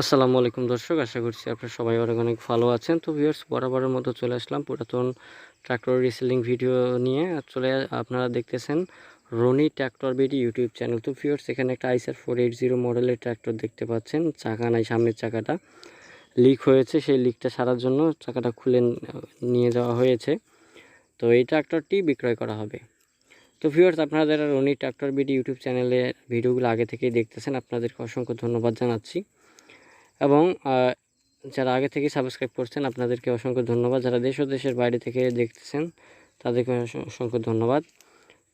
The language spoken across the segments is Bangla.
আসসালামু আলাইকুম দর্শক, আশা করছি আপনারা সবাই অনেক অনেক ভালো আছেন। তো ভিউয়ার্স বরাবরের মতো চলে আসলাম পুরাতন ট্র্যাক্টর রিসেলিং ভিডিও নিয়ে। চলে আপনারা দেখতেছেন Rony tractor BD YouTube channel তো ভিউয়ার্স এখানে একটা আইসার ফোর এইট জিরো মডেলের ট্র্যাক্টর দেখতে পাচ্ছেন। চাকা নাই, সামনের চাকাটা লিক হয়েছে। সেই লিকটা সারার জন্য চাকাটা খুলে নিয়ে যাওয়া হয়েছে। তো এই ট্র্যাক্টরটি বিক্রয় করা হবে। তো ভিউয়ার্স আপনারা যারা রনি ট্র্যাক্টর বিডি ইউটিউব চ্যানেলে ভিডিওগুলো আগে থেকেই দেখতেছেন, আপনাদেরকে অসংখ্য ধন্যবাদ জানাচ্ছি। এবং যারা আগে থেকে সাবস্ক্রাইব করছেন, আপনাদেরকে অসংখ্য ধন্যবাদ। যারা দেশ ও দেশের বাইরে থেকে দেখতেছেন, তাদেরকে অস- অসংখ্য ধন্যবাদ।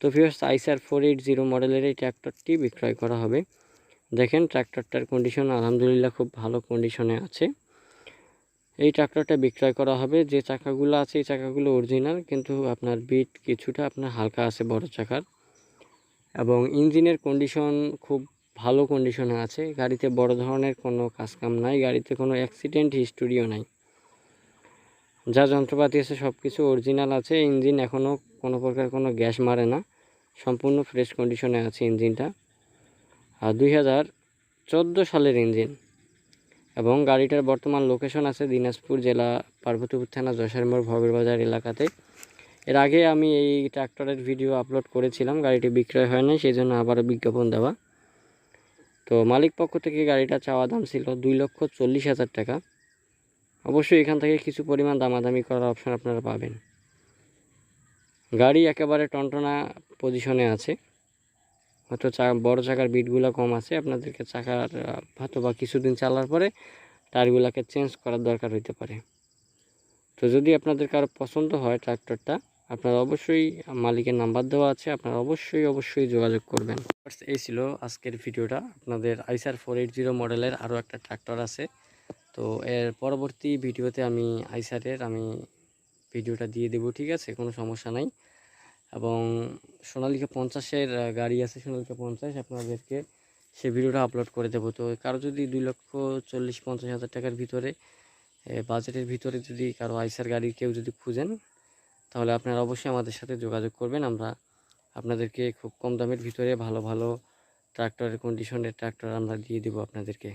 তো ভিউয়ার্স আইসার ফোর এইট জিরো মডেলের এই ট্র্যাক্টরটি বিক্রয় করা হবে। দেখেন ট্র্যাক্টরটার কন্ডিশন আলহামদুলিল্লাহ খুব ভালো কন্ডিশনে আছে। এই ট্র্যাক্টরটা বিক্রয় করা হবে। যে চাকাগুলো আছে, এই চাকাগুলো অরিজিনাল কিন্তু আপনার বিট কিছুটা আপনার হালকা আছে, বড় চাকার। এবং ইঞ্জিনের কন্ডিশন খুব ভালো কন্ডিশনে আছে। গাড়িতে বড় ধরনের কোনো কাজকাম নাই, গাড়িতে কোনো অ্যাক্সিডেন্ট হিস্টোরিও নাই। যা যন্ত্রপাতি আছে সব কিছু অরিজিনাল আছে ইঞ্জিন এখনও কোনো প্রকার কোনো গ্যাস মারে না। সম্পূর্ণ ফ্রেশ কন্ডিশনে আছে ইঞ্জিনটা আর দুই হাজার চোদ্দ সালের ইঞ্জিন এবং গাড়িটার বর্তমান লোকেশন আছে দিনাজপুর জেলা পার্বতীপুর থানা যশোরমোড় ভবের বাজার এলাকাতে। এর আগে আমি এই ট্র্যাক্টরের ভিডিও আপলোড করেছিলাম, গাড়িটি বিক্রয় হয় সেই জন্য আবারও বিজ্ঞাপন দেওয়া। তো মালিক পক্ষ থেকে গাড়িটা চাওয়া দাম ছিল দুই লক্ষ চল্লিশ হাজার টাকা। অবশ্যই এখান থেকে কিছু পরিমাণ দামাদামি করার অপশন আপনারা পাবেন। গাড়ি একেবারে টনটনা পজিশনে আছে। হয়তো চা, বড়ো চাকার বিটগুলো কম আছে, আপনাদেরকে চাকার হয়তো বা কিছুদিন চালার পরে টায়ারগুলোকে চেঞ্জ করার দরকার হইতে পারে। তো যদি আপনাদের কারও পছন্দ হয় ট্রাক্টরটা আপনারা অবশ্যই মালিকের নাম্বার দেওয়া আছে, আপনারা অবশ্যই অবশ্যই যোগাযোগ করবেন। এই ছিল আজকের ভিডিওটা। আপনাদের আইসার ফোর এইট জিরো মডেলের আরও একটা ট্রাক্টর আছে। তো এর পরবর্তী ভিডিওতে আমি আইসারের আমি ভিডিওটা দিয়ে দেবো, ঠিক আছে? কোনো সমস্যা নাই। এবং সোনালিকা পঞ্চাশের গাড়ি আছে সোনালিকা পঞ্চাশ, আপনাদেরকে সে ভিডিওটা আপলোড করে দেবো। তো কারও যদি দুই লক্ষ চল্লিশ পঞ্চাশ হাজার টাকার ভিতরে বাজেটের ভিতরে যদি কারও আইসার গাড়ি কেউ যদি খুঁজেন তাহলে আপনারা অবশ্যই আমাদের সাথে যোগাযোগ করবেন। আমরা আপনাদেরকে খুব কম দামের ভিতরে ভালো ভালো ট্রাক্টরের কন্ডিশনের ট্রাক্টর আমরা দিয়ে দেবো আপনাদেরকে।